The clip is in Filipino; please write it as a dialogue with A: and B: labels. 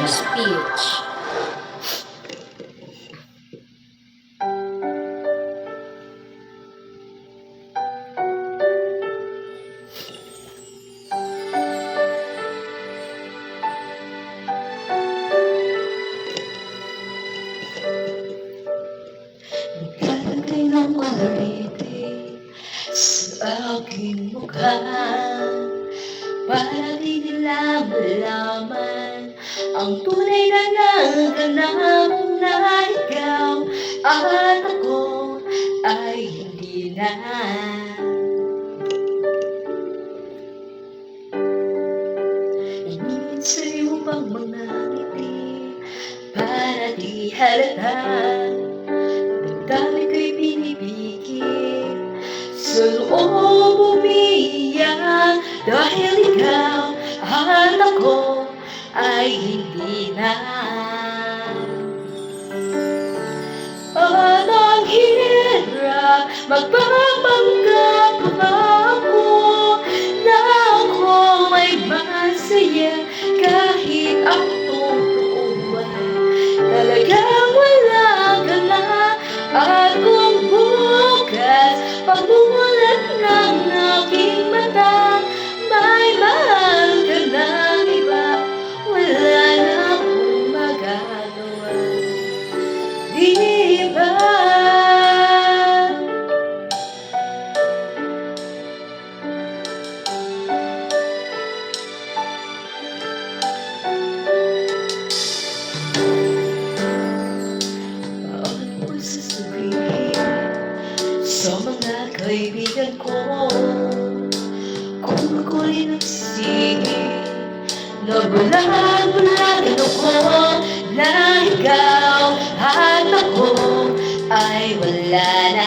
A: Of speech.
B: Naglalagay ng kolorete sa aking mukha Para di nila malaman Ang tunay na naganap na ikaw At ako ay hindi na. Ingin sa pang mga ngiti Para di halata. Dami ko'y pinipigil Sa loob umiiyak Dahil ikaw at ako ay hindi na. At ang hirap Magpapanggap pa ako Na ako ay masaya Kahit ang totoo Talagang wala ka na. At kung bukas Pagmulat kaibigan ko. Kung ako'y nagsisisi Na bulag-bulagan ako Na ikaw at ako ay wala na